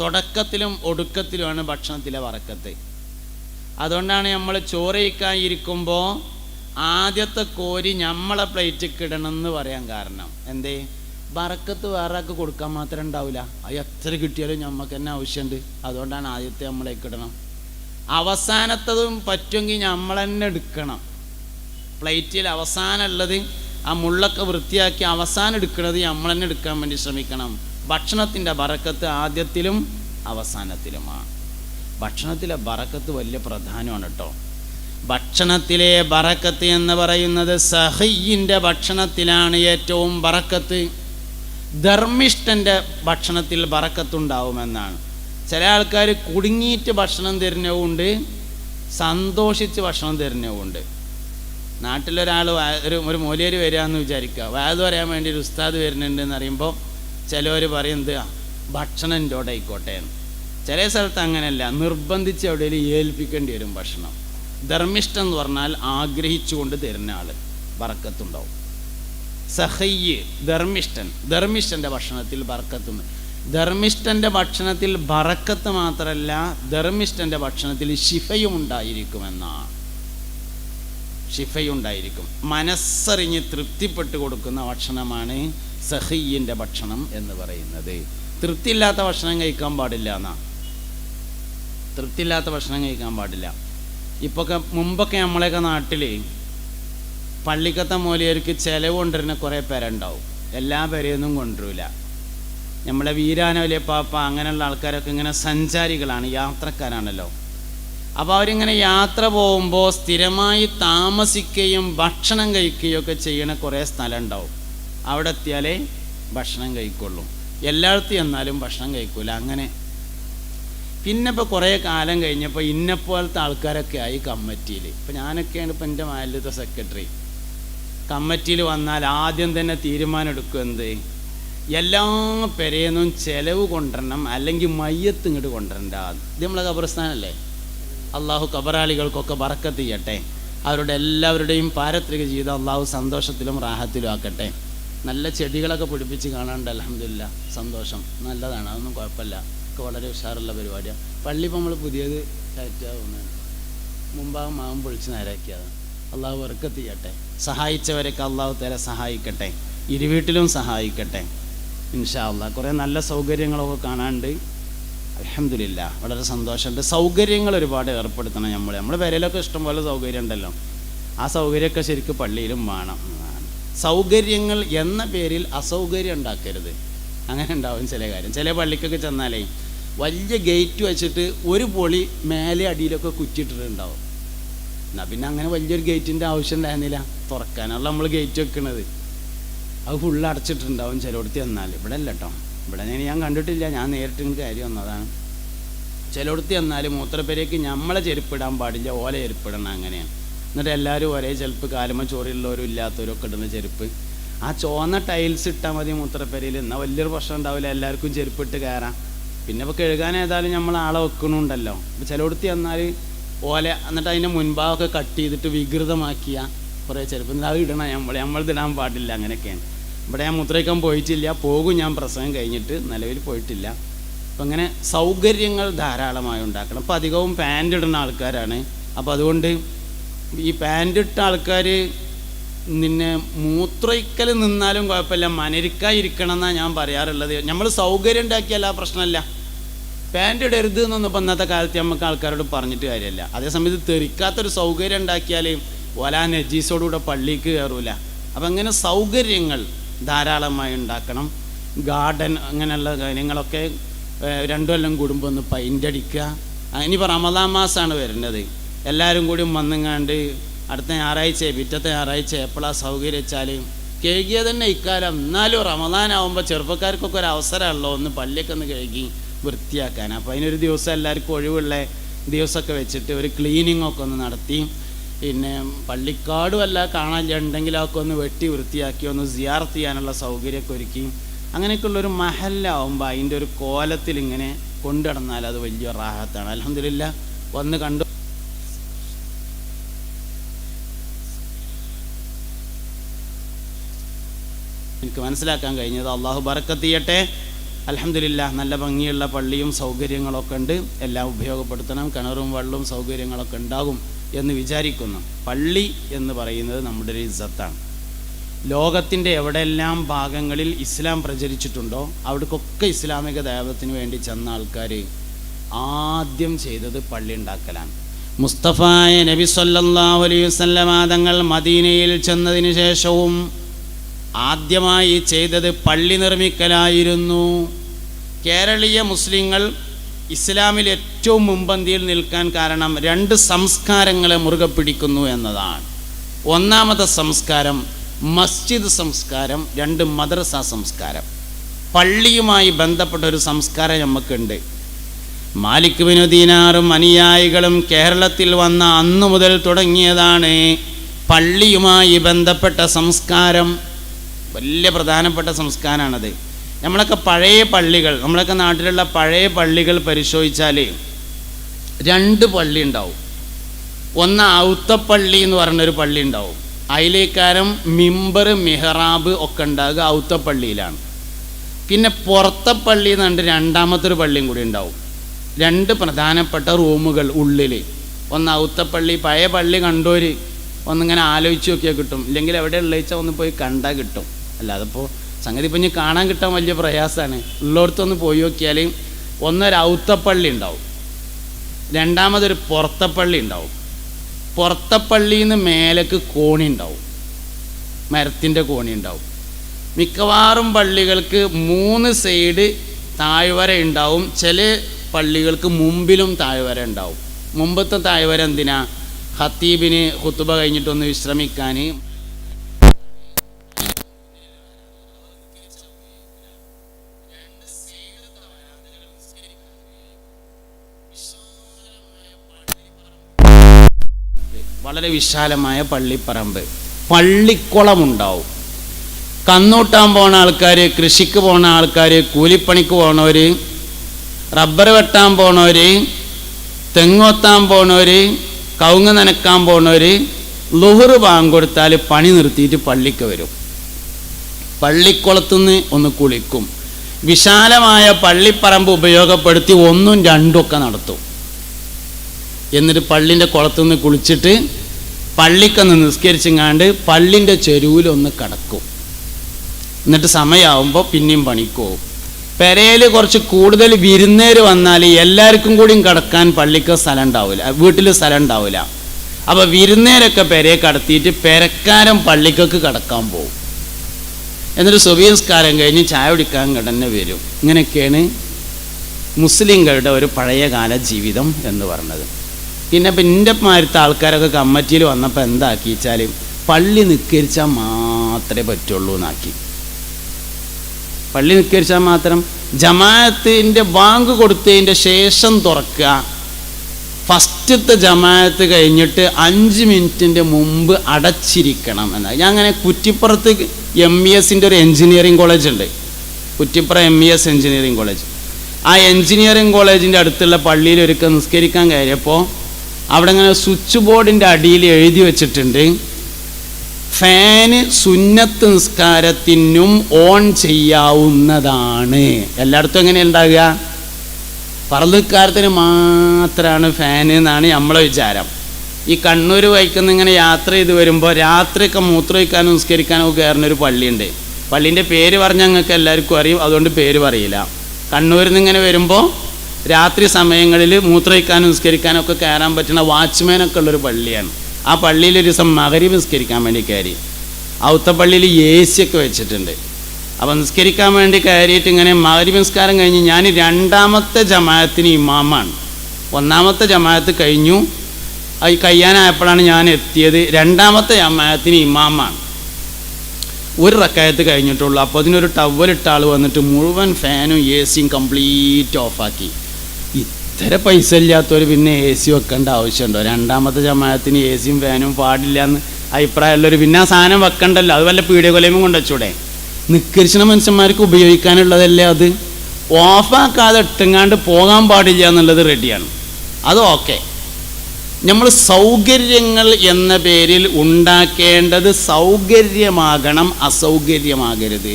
തുടക്കത്തിലും ഒടുക്കത്തിലുമാണ് ഭക്ഷണത്തിലെ വറക്കത്ത്. അതുകൊണ്ടാണ് നമ്മൾ ചോറയിക്കായിരിക്കുമ്പോൾ ആദ്യത്തെ കോരി നമ്മളെ പ്ലേറ്റിൽ ഇടണം എന്ന് പറയാൻ കാരണം. എന്തേ? വറക്കത്ത് വേറെ ആൾക്ക് കൊടുക്കാൻ മാത്രമേ ഉണ്ടാവില്ല അത് എത്ര കിട്ടിയാലും നമുക്ക് തന്നെ ആവശ്യമുണ്ട് അതുകൊണ്ടാണ് ആദ്യത്തെ നമ്മളെ ഇടണം. അവസാനത്തതും പറ്റുമെങ്കിൽ നമ്മൾ തന്നെ എടുക്കണം. പ്ലേറ്റിൽ അവസാനമുള്ളത് ആ മുള്ളൊക്കെ വൃത്തിയാക്കി അവസാനം എടുക്കുന്നത് നമ്മൾ തന്നെ എടുക്കാൻ വേണ്ടി ശ്രമിക്കണം. ഭക്ഷണത്തിന്റെ ബറക്കത്ത് ആദ്യത്തിലും അവസാനത്തിലുമാണ്. ഭക്ഷണത്തിലെ ബറക്കത്ത് വലിയ പ്രധാനമാണ് കേട്ടോ. ഭക്ഷണത്തിലെ ബറക്കത്ത് എന്ന് പറയുന്നത് സഹയ്യിന്റെ ഭക്ഷണത്തിലാണ് ഏറ്റവും ബറക്കത്ത്. ധർമ്മിഷ്ഠന്റെ ഭക്ഷണത്തിൽ ബറക്കത്തുണ്ടാവുമെന്നാണ്. ചില ആൾക്കാർ കുടുങ്ങിയിട്ട് ഭക്ഷണം തരുന്നവുമുണ്ട് സന്തോഷിച്ച് ഭക്ഷണം തരുന്നവുമുണ്ട് നാട്ടിലൊരാൾ ഒരു ഒരു മൂലയർ വരികയെന്ന് വിചാരിക്കുക. വയത് പറയാൻ വേണ്ടി ഒരു ഉസ്താദ് വരുന്നുണ്ടെന്ന് അറിയുമ്പോൾ ചിലവർ പറയുന്നത് "ആ, ഭക്ഷണം എന്റെ അവിടെ ആയിക്കോട്ടെ ചില സ്ഥലത്ത് അങ്ങനെയല്ല. നിർബന്ധിച്ച് എവിടെയെങ്കിലും ഏൽപ്പിക്കേണ്ടി വരും ഭക്ഷണം. ധർമ്മിഷ്ഠം എന്ന് പറഞ്ഞാൽ ആഗ്രഹിച്ചുകൊണ്ട് തരുന്ന ആൾ ബറക്കത്തുണ്ടാവും സഹയ്യ് ധർമ്മിഷ്ഠൻ. ധർമ്മിഷ്ഠന്റെ ഭക്ഷണത്തിൽ ബറക്കത്തുണ്ട് ധർമ്മിഷ്ഠന്റെ ഭക്ഷണത്തിൽ ബറക്കത്ത് മാത്രമല്ല ധർമ്മിഷ്ഠന്റെ ഭക്ഷണത്തിൽ ശിഫയും ഉണ്ടായിരിക്കുമെന്നാണ്. ഷിഫയുണ്ടായിരിക്കും മനസ്സറിഞ്ഞ് തൃപ്തിപ്പെട്ട് കൊടുക്കുന്ന ഭക്ഷണമാണ് സഹയ്യന്റെ ഭക്ഷണം എന്ന് പറയുന്നത്. തൃപ്തിയില്ലാത്ത ഭക്ഷണം കഴിക്കാൻ പാടില്ല എന്നാ. തൃപ്തിയില്ലാത്ത ഭക്ഷണം കഴിക്കാൻ പാടില്ല. ഇപ്പൊക്കെ മുമ്പൊക്കെ നമ്മളെയൊക്കെ നാട്ടിൽ പള്ളിക്കത്തെ മൂലയർക്ക് ചിലവ് കൊണ്ടുവരുന്ന കുറേ പേരുണ്ടാവും. എല്ലാ പേരെയൊന്നും കൊണ്ടുവരില്ല നമ്മളെ വീരാനോലിയ പാപ്പ അങ്ങനെയുള്ള ആൾക്കാരൊക്കെ ഇങ്ങനെ സഞ്ചാരികളാണ് യാത്രക്കാരാണല്ലോ. അപ്പോൾ അവരിങ്ങനെ യാത്ര പോകുമ്പോൾ സ്ഥിരമായി താമസിക്കുകയും ഭക്ഷണം കഴിക്കുകയും ഒക്കെ ചെയ്യണ കുറേ സ്ഥലം ഉണ്ടാവും. അവിടെ എത്തിയാലേ ഭക്ഷണം കഴിക്കുള്ളൂ. എല്ലായിടത്തും എന്നാലും ഭക്ഷണം കഴിക്കൂല. അങ്ങനെ. പിന്നെ ഇപ്പോൾ കുറേ കാലം കഴിഞ്ഞപ്പോൾ ഇന്നെപ്പോലത്തെ ആൾക്കാരൊക്കെ ആയി കമ്മിറ്റിയിൽ ഇപ്പം ഞാനൊക്കെയാണ് ഇപ്പം എന്റെ മാലിന്യത്തെ സെക്രട്ടറി. കമ്മിറ്റിയിൽ വന്നാൽ ആദ്യം തന്നെ തീരുമാനം എടുക്കും എന്ത്? എല്ലാ പെരേന്നും ചെലവ് കൊണ്ടുവരണം അല്ലെങ്കിൽ മയ്യത്ത് ഇങ്ങോട്ട് കൊണ്ടുവരണ്ട. ഇത് നമ്മളെ ഖബർസ്ഥാനല്ലേ? അള്ളാഹു കബറാളികൾക്കൊക്കെ ബറക്കത്ത് ചെയ്യട്ടെ. അവരുടെ എല്ലാവരുടെയും പാരത്രിക ജീവിതം അള്ളാഹു സന്തോഷത്തിലും റാഹത്തിലും ആക്കട്ടെ. നല്ല ചെടികളൊക്കെ പിടിപ്പിച്ച് കാണാണ്ട് അലഹമില്ല സന്തോഷം. നല്ലതാണ് അതൊന്നും കുഴപ്പമില്ല. ഒക്കെ വളരെ ഉഷാറുള്ള പരിപാടിയാണ് പള്ളി ഇപ്പം നമ്മൾ പുതിയത് കയറ്റാവുന്നതാണ് മുമ്പാകും മാവും പൊളിച്ച് നേരാക്കിയതാണ് അള്ളാഹു ബറക്കത്ത് ചെയ്യട്ടെ സഹായിച്ചവരൊക്കെ അള്ളാഹു തരെ സഹായിക്കട്ടെ. ഇരുവീട്ടിലും സഹായിക്കട്ടെ. ഇൻഷാ അള്ളാഹ് കുറേ നല്ല സൗകര്യങ്ങളൊക്കെ കാണാണ്ട് അലഹമില്ല വളരെ സന്തോഷമുണ്ട്. സൗകര്യങ്ങൾ ഒരുപാട് ഏർപ്പെടുത്തണം നമ്മൾ നമ്മുടെ വിരലൊക്കെ ഇഷ്ടംപോലെ സൗകര്യം ഉണ്ടല്ലോ ആ സൗകര്യമൊക്കെ ശരിക്കും പള്ളിയിലും വേണം. സൗകര്യങ്ങൾ എന്ന പേരിൽ അസൗകര്യം ഉണ്ടാക്കരുത്. അങ്ങനെ ഉണ്ടാവും ചില കാര്യം. ചില പള്ളിക്കൊക്കെ ചെന്നാലേ വലിയ ഗേറ്റ് വെച്ചിട്ട് ഒരു പൊളി മേലെ അടിയിലൊക്കെ കുറ്റിട്ടിട്ടുണ്ടാവും എന്നാൽ പിന്നെ അങ്ങനെ വലിയൊരു ഗേറ്റിന്റെ ആവശ്യം ഉണ്ടായിരുന്നില്ല തുറക്കാനുള്ള നമ്മൾ ഗേറ്റ് വെക്കുന്നത് അത് ഫുള്ള് അടച്ചിട്ടുണ്ടാവും ചിലയിടത്ത് ചെന്നാൽ. ഇവിടെ അല്ല കേട്ടോ ഇവിടെ ഞാൻ ഞാൻ കണ്ടിട്ടില്ല. ഞാൻ നേരിട്ട് കാര്യം വന്നതാണ്. ചിലയിടത്ത് ചെന്നാൽ മൂത്രപ്പേരേക്ക് നമ്മളെ ചെരുപ്പിടാൻ പാടില്ല ഓല ചെരുപ്പിടണം അങ്ങനെയാണ്. എന്നിട്ട് എല്ലാവരും ഒരേ ചെരുപ്പ് കാലുമ ചോറിയുള്ളവരും ഇല്ലാത്തവരും ഒക്കെ ഇടുന്ന ചെരുപ്പ്. ആ ചുവന്ന ടൈൽസ് ഇട്ടാൽ മതി മൂത്രപ്പരയിൽ. എന്നാൽ വലിയൊരു പ്രശ്നം ഉണ്ടാവില്ല എല്ലാവർക്കും ചെരുപ്പിട്ട് കയറാം. പിന്നെ ഇപ്പോൾ കഴുകാൻ ഏതായാലും നമ്മൾ ആളെ വെക്കണുണ്ടല്ലോ. ഇപ്പോൾ ചിലയിടത്ത് ചെന്നാൽ ഓല എന്നിട്ട് അതിന്റെ മുൻഭാഗമൊക്കെ കട്ട് ചെയ്തിട്ട് വികൃതമാക്കിയ കുറേ ചെരുപ്പ്. എന്നിട്ട് അത് ഇടണം നമ്മൾ നമ്മൾ ഇടാൻ പാടില്ല അങ്ങനെയൊക്കെയാണ്. ഇവിടെ ഞാൻ മുദ്രയ്ക്കാൻ പോയിട്ടില്ല പോകും ഞാൻ പ്രസംഗം കഴിഞ്ഞിട്ട് നിലവിൽ പോയിട്ടില്ല. അപ്പം അങ്ങനെ സൗകര്യങ്ങൾ ധാരാളമായി ഉണ്ടാക്കണം. അപ്പോൾ അധികവും പാന്റ് ഇടുന്ന ആൾക്കാരാണ്. അപ്പോൾ അതുകൊണ്ട് ഈ പാന്റ് ഇട്ട ആൾക്കാർ നിന്നെ മൂത്രയിക്കൽ നിന്നാലും കുഴപ്പമില്ല മനരിക്കാതിരിക്കണം എന്നാണ് ഞാൻ പറയാറുള്ളത്. നമ്മൾ സൗകര്യം ഉണ്ടാക്കിയല്ല പ്രശ്നമല്ല. പാന്റ് ഇടരുത് എന്നൊന്നും ഇന്നത്തെ കാലത്ത് നമുക്ക് ആൾക്കാരോട് പറഞ്ഞിട്ട് കാര്യമല്ല. അതേസമയത്ത് തെറിക്കാത്തൊരു സൗകര്യം ഉണ്ടാക്കിയാൽ ഒലാ നജീസോടുകൂടെ പള്ളിക്ക് കയറൂല. അപ്പം അങ്ങനെ സൗകര്യങ്ങൾ ധാരാളമായി ഉണ്ടാക്കണം. ഗാർഡൻ അങ്ങനെയുള്ള കാര്യങ്ങളൊക്കെ രണ്ടു കൊല്ലം കൂടുമ്പോൾ ഒന്ന് പെയിന്റ് അടിക്കുക. ഇനിയിപ്പോൾ റമദാൻ മാസമാണ് വരുന്നത് എല്ലാവരും കൂടി വന്നെങ്ങാണ്ട് അടുത്ത ഞായറാഴ്ച പിറ്റത്തെ ഞായറാഴ്ച എപ്പോഴാണ് സൗകര്യം വെച്ചാൽ കഴുകിയ തന്നെ ഇക്കാലം. എന്നാലും റമദാനാവുമ്പോൾ ചെറുപ്പക്കാർക്കൊക്കെ ഒരു അവസരമുള്ളൂ ഒന്ന് പള്ളിയൊക്കെ ഒന്ന് കഴുകി വൃത്തിയാക്കാൻ. അപ്പോൾ അതിനൊരു ദിവസം എല്ലാവർക്കും ഒഴിവുള്ള ദിവസമൊക്കെ വെച്ചിട്ട് ഒരു ക്ലീനിങ് ഒക്കെ ഒന്ന് നടത്തി. പിന്നെ പള്ളിക്കാടും അല്ല കാണാനുണ്ടെങ്കിൽ അതൊക്കെ ഒന്ന് വെട്ടി വൃത്തിയാക്കി ഒന്ന് സിയാർത്ത് ചെയ്യാനുള്ള സൗകര്യമൊക്കെ ഒരുക്കി. അങ്ങനെയൊക്കെയുള്ളൊരു മഹലാവുമ്പോൾ അതിന്റെ ഒരു കോലത്തിൽ ഇങ്ങനെ കൊണ്ടുനടന്നാൽ അത് വലിയ റാഹത്താണ്. അലഹമില്ല വന്ന് കണ്ടു എനിക്ക് മനസ്സിലാക്കാൻ കഴിഞ്ഞത്. അള്ളാഹു ബറക്കത്തിയട്ടെ. അലഹമില്ല നല്ല ഭംഗിയുള്ള പള്ളിയും സൗകര്യങ്ങളൊക്കെ ഉണ്ട്. എല്ലാം ഉപയോഗപ്പെടുത്തണം. കിണറും വെള്ളവും സൗകര്യങ്ങളൊക്കെ ഉണ്ടാകും എന്ന് വിചാരിക്കുന്നു. പള്ളി എന്ന് പറയുന്നത് നമ്മുടെ ഒരു ഇസ്സത്താണ്. ലോകത്തിന്റെ എവിടെയെല്ലാം ഭാഗങ്ങളിൽ ഇസ്ലാം പ്രചരിച്ചിട്ടുണ്ടോ അവിടേക്കൊക്കെ ഇസ്ലാമിക ദേവത്തിന് വേണ്ടി ചെന്ന ആൾക്കാർ ആദ്യം ചെയ്തത് പള്ളി ഉണ്ടാക്കലാണ്. മുസ്തഫായ നബി സല്ലാ അലൈഹി വസല്ലമ തങ്ങൾ മദീനയിൽ ചെന്നതിന് ശേഷവും ആദ്യമായി ചെയ്തത് പള്ളി നിർമ്മിക്കലായിരുന്നു. കേരളീയ മുസ്ലിങ്ങൾ ഇസ്ലാമിൽ ഏറ്റവും മുമ്പന്തിയിൽ നിൽക്കാൻ കാരണം രണ്ട് സംസ്കാരങ്ങളെ മുറുകെ പിടിക്കുന്നു എന്നതാണ്. ഒന്നാമത്തെ സംസ്കാരം മസ്ജിദ് സംസ്കാരം രണ്ട് മദ്രസ സംസ്കാരം. പള്ളിയുമായി ബന്ധപ്പെട്ട ഒരു സംസ്കാരം നമുക്കുണ്ട് മാലിക് വിനുദീനാറും അനുയായികളും കേരളത്തിൽ വന്ന അന്നു മുതൽ തുടങ്ങിയതാണ് പള്ളിയുമായി ബന്ധപ്പെട്ട സംസ്കാരം. വലിയ പ്രധാനപ്പെട്ട സംസ്കാരമാണത്. നമ്മളൊക്കെ പഴയ പള്ളികൾ നമ്മളൊക്കെ നാട്ടിലുള്ള പഴയ പള്ളികൾ പരിശോധിച്ചാൽ രണ്ട് പള്ളി ഉണ്ടാവും. ഒന്ന് ഔത്തപ്പള്ളി എന്ന് പറഞ്ഞൊരു പള്ളി ഉണ്ടാവും. അതിലേക്കാരം മിമ്പർ മിഹറാബ് ഒക്കെ ഉണ്ടാകുക ഔത്തപ്പള്ളിയിലാണ് പിന്നെ പുറത്തപ്പള്ളി എന്ന് രണ്ടാമത്തെ ഒരു പള്ളിയും കൂടി ഉണ്ടാവും. രണ്ട് പ്രധാനപ്പെട്ട റൂമുകൾ ഉള്ളിൽ ഒന്ന് ഔത്തപ്പള്ളി പഴയ പള്ളി കണ്ടോര് ഒന്നിങ്ങനെ ആലോചിച്ച് നോക്കിയാൽ കിട്ടും. ഇല്ലെങ്കിൽ എവിടെ ഉള്ളിച്ചാൽ ഒന്ന് പോയി കണ്ടാൽ കിട്ടും. അല്ലാതെ അതിപ്പോൾ സംഗതി ഇപ്പം ഇനി കാണാൻ കിട്ടാൻ വലിയ പ്രയാസമാണ് ഉള്ളിടത്തൊന്ന് പോയി നോക്കിയാൽ ഒന്നൊരു ഔത്തപ്പള്ളി ഉണ്ടാവും. രണ്ടാമതൊരു പുറത്തപ്പള്ളി ഉണ്ടാവും. പുറത്തപ്പള്ളിയിൽ നിന്ന് മേലേക്ക് കോണി ഉണ്ടാവും. മരത്തിന്റെ കോണി ഉണ്ടാവും. മിക്കവാറും പള്ളികൾക്ക് മൂന്ന് സൈഡ് താഴ്വര ഉണ്ടാവും. ചില പള്ളികൾക്ക് മുമ്പിലും താഴ്വര ഉണ്ടാവും. മുമ്പത്തെ താഴ്വര എന്തിനാ? ഹത്തീബിന് കുത്തുബ കഴിഞ്ഞിട്ടൊന്ന് വിശ്രമിക്കാൻ വളരെ വിശാലമായ പള്ളിപ്പറമ്പ്. പള്ളിക്കുളമുണ്ടാവും. കന്നൂട്ടാൻ പോണ ആൾക്കാർ കൃഷിക്ക് പോണ ആൾക്കാർ കൂലിപ്പണിക്ക് പോണവർ റബ്ബർ വെട്ടാൻ പോണവർ തെങ്ങോത്താൻ പോണവർ കവുങ്ങ് നനക്കാൻ പോണവർ ലുഹറ് കൊടുത്താൽ പണി നിർത്തിയിട്ട് പള്ളിക്ക് വരും. പള്ളിക്കുളത്തുനിന്ന് ഒന്ന് കുളിക്കും. വിശാലമായ പള്ളിപ്പറമ്പ് ഉപയോഗപ്പെടുത്തി ഒന്നും രണ്ടും ഒക്കെ നടത്തും. എന്നിട്ട് പള്ളിന്റെ കുളത്തുനിന്ന് കുളിച്ചിട്ട് പള്ളിക്കൊന്ന് നിസ്കരിച്ചെങ്ങാണ്ട് പള്ളിന്റെ ചെരുവിലൊന്ന് കിടക്കും. എന്നിട്ട് സമയമാകുമ്പോൾ പിന്നെയും പണിക്കോ പെരയിൽ കുറച്ച് കൂടുതൽ വിരുന്നേര് വന്നാൽ എല്ലാവർക്കും കൂടിയും കിടക്കാൻ പള്ളിക്ക് സ്ഥലം ഉണ്ടാവില്ല വീട്ടിൽ സ്ഥലം ഉണ്ടാവില്ല അപ്പോൾ വിരുന്നേരൊക്കെ പെരയെ കടത്തിയിട്ട് പെരക്കാരൻ പള്ളിക്കൊക്കെ കിടക്കാൻ പോകും എന്നിട്ട് സുബീസ്കാരം കഴിഞ്ഞ് ചായ കുടിക്കാൻ കിടന്നെ വരും. ഇങ്ങനെയൊക്കെയാണ് മുസ്ലിങ്ങളുടെ ഒരു പഴയകാല ജീവിതം എന്ന് പറഞ്ഞത്. പിന്നെ എന്റെ മാരത്തെ ആൾക്കാരൊക്കെ കമ്മിറ്റിയിൽ വന്നപ്പോൾ എന്താക്കി വെച്ചാൽ പള്ളി നിസ്കരിച്ചാൽ മാത്രമേ പറ്റുള്ളൂ എന്നാക്കി. പള്ളി നിസ്കരിച്ചാൽ മാത്രം ജമാഅത്തിന്റെ ബാങ്ക് കൊടുത്തതിന്റെ ശേഷം തുറക്കുക. ഫസ്റ്റത്തെ ജമാഅത്ത് കഴിഞ്ഞിട്ട് അഞ്ച് മിനിറ്റിന്റെ മുമ്പ് അടച്ചിരിക്കണം എന്നാണ് ഞാൻ അങ്ങനെ കുറ്റിപ്പുറത്ത് എം ഇ എസിന്റെ ഒരു എൻജിനീയറിംഗ് കോളേജ് ഉണ്ട്. Kuttippuram M E S engineering college. ആ എൻജിനീയറിംഗ് കോളേജിന്റെ അടുത്തുള്ള പള്ളിയിൽ ഒരുക്കം നിസ്കരിക്കാൻ കയറിയപ്പോൾ അവിടെ ഇങ്ങനെ സ്വിച്ച് ബോർഡിന്റെ അടിയിൽ എഴുതി വെച്ചിട്ടുണ്ട്. ഫാന് സുന്നത്ത് നിസ്കാരത്തിനും ഓൺ ചെയ്യാവുന്നതാണ്. എല്ലായിടത്തും എങ്ങനെ ഉണ്ടാകുക പറന്നിക്കാരത്തിന് മാത്രമാണ് ഫാൻ എന്നാണ് നമ്മളെ വിചാരം. ഈ കണ്ണൂർ വൈക്കുന്ന ഇങ്ങനെ യാത്ര ചെയ്ത് വരുമ്പോൾ രാത്രിയൊക്കെ മൂത്രമൊഴിക്കാനും നിസ്കരിക്കാനും ഒക്കെ കയറുന്നൊരു പള്ളിയുണ്ട്. പള്ളീന്റെ പേര് പറഞ്ഞാൽ ഞങ്ങൾക്ക് എല്ലാവർക്കും അറിയും അതുകൊണ്ട് പേര് പറയില്ല. കണ്ണൂരിൽ നിന്ന് ഇങ്ങനെ വരുമ്പോൾ രാത്രി സമയങ്ങളിൽ മൂത്രയിക്കാൻ നിസ്കരിക്കാനും ഒക്കെ കയറാൻ പറ്റുന്ന വാച്ച്മാനൊക്കെ ഉള്ളൊരു പള്ളിയാണ്. ആ പള്ളിയിൽ ഒരു ദിവസം മകരി നിസ്കരിക്കാൻ വേണ്ടി കയറി. ഔത്തപ്പള്ളിയിൽ എ സി ഒക്കെ വെച്ചിട്ടുണ്ട്. അപ്പം നിസ്കരിക്കാൻ വേണ്ടി കയറിയിട്ട് ഇങ്ങനെ മകരി നിസ്കാരം കഴിഞ്ഞ് ഞാൻ രണ്ടാമത്തെ ജമാഅത്തിന് ഇമാമാണ്. ഒന്നാമത്തെ ജമാഅത്ത് കഴിഞ്ഞു. അത് കഴിയാനായപ്പോഴാണ് ഞാൻ എത്തിയത്. രണ്ടാമത്തെ ജമാഅത്തിന് ഇമാമാണ്. ഒരു റക്കായത്ത് കഴിഞ്ഞിട്ടുള്ളൂ. അപ്പോൾ അതിനൊരു ടവലിട്ട ആൾ വന്നിട്ട് മുഴുവൻ ഫാനും എ സിയും കംപ്ലീറ്റ് ഓഫാക്കി ഇത്ര പൈസ ഇല്ലാത്തവർ പിന്നെ എ സി വെക്കേണ്ട ആവശ്യമുണ്ടോ രണ്ടാമത്തെ ജമാഅത്തിന് എ സിയും ഫാനും പാടില്ല എന്ന് അഭിപ്രായമുള്ളവർ പിന്നെ ആ സാധനം വെക്കണ്ടല്ലോ. അത് വല്ല പീഡിയ കൊലയും കൊണ്ട് വെച്ചൂടെ? നിക്കരിച്ചിന മനുഷ്യന്മാർക്ക് ഉപയോഗിക്കാനുള്ളതല്ലേ അത്? ഓഫാക്കാതെ ഇട്ടങ്ങാണ്ട് പോകാൻ പാടില്ല എന്നുള്ളത് റെഡിയാണ് അത് ഓക്കെ നമ്മൾ സൗകര്യങ്ങൾ എന്ന പേരിൽ ഉണ്ടാക്കേണ്ടത് സൗകര്യമാകണം അസൗകര്യമാകരുത്.